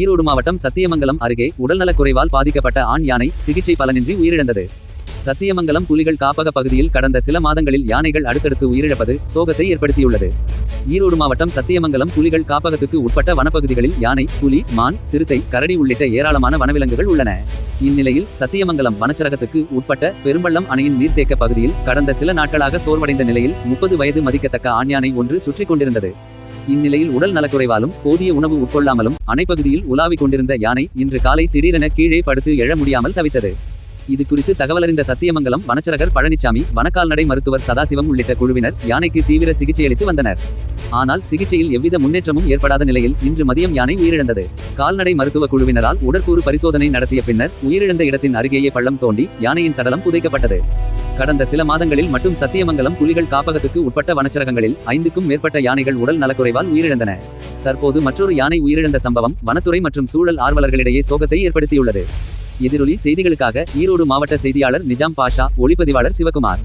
ஈரோடு மாவட்டம் சத்தியமங்கலம் அருகே உடல்நலக் குறைவால் பாதிக்கப்பட்ட ஆண் யானை சிகிச்சை பலனின்றி உயிரிழந்தது. சத்தியமங்கலம் புலிகள் காப்பக பகுதியில் கடந்த சில மாதங்களில் யானைகள் அடுத்தடுத்து உயிரிழப்பது சோகத்தை ஏற்படுத்தியுள்ளது. ஈரோடு மாவட்டம் சத்தியமங்கலம் புலிகள் காப்பகத்துக்கு உட்பட்ட வனப்பகுதிகளில் யானை புலி மான் சிறுத்தை கரடி உள்ளிட்ட ஏராளமான வனவிலங்குகள் உள்ளன. இந்நிலையில் சத்தியமங்கலம் வனச்சரகத்துக்கு உட்பட்ட பெரும்பள்ளம் அணையின் நீர்த்தேக்க பகுதியில் கடந்த சில நாட்களாக சோர்வடைந்த நிலையில் முப்பது வயது மதிக்கத்தக்க ஆண் யானை ஒன்று சுற்றி கொண்டிருந்தது. இந்நிலையில் உடல் நலக்குறைவாலும் போதிய உணவு உட்கொள்ளாமலும் அணைப்பகுதியில் உலாவிக் கொண்டிருந்த யானை இன்று காலை திடீரென கீழே படுத்து எழ முடியாமல் தவித்தது. இது குறித்து தகவலறிந்த சத்தியமங்கலம் வனச்சரகர் பழனிசாமி வனக்கால்நடை மருத்துவர் சதாசிவம் உள்ளிட்ட குழுவினர் யானைக்கு தீவிர சிகிச்சையளித்து வந்தனர். ஆனால் சிகிச்சையில் எவ்வித முன்னேற்றமும் ஏற்படாத நிலையில் இன்று மதியம் யானை உயிரிழந்தது. கால்நடை மருத்துவ குழுவினரால் உடற்கூறு பரிசோதனை நடத்திய பின்னர் உயிரிழந்த இடத்தின் அருகேயே பள்ளம் தோண்டி யானையின் சடலம் புதைக்கப்பட்டது. கடந்த சில மாதங்களில் மட்டும் சத்தியமங்கலம் புலிகள் காப்பகத்துக்கு உட்பட்ட வனச்சரகங்களில் ஐந்துக்கும் மேற்பட்ட யானைகள் உடல் நலக்குறைவால் உயிரிழந்தன. தற்போது மற்றொரு யானை உயிரிழந்த சம்பவம் வனத்துறை மற்றும் சூழல் ஆர்வலர்களிடையே சோகத்தை ஏற்படுத்தியுள்ளது. எதிரொலி செய்திகளுக்காக ஈரோடு மாவட்ட செய்தியாளர் நிஜாம் பாஷா ஒளிப்பதிவாளர் சிவகுமார்.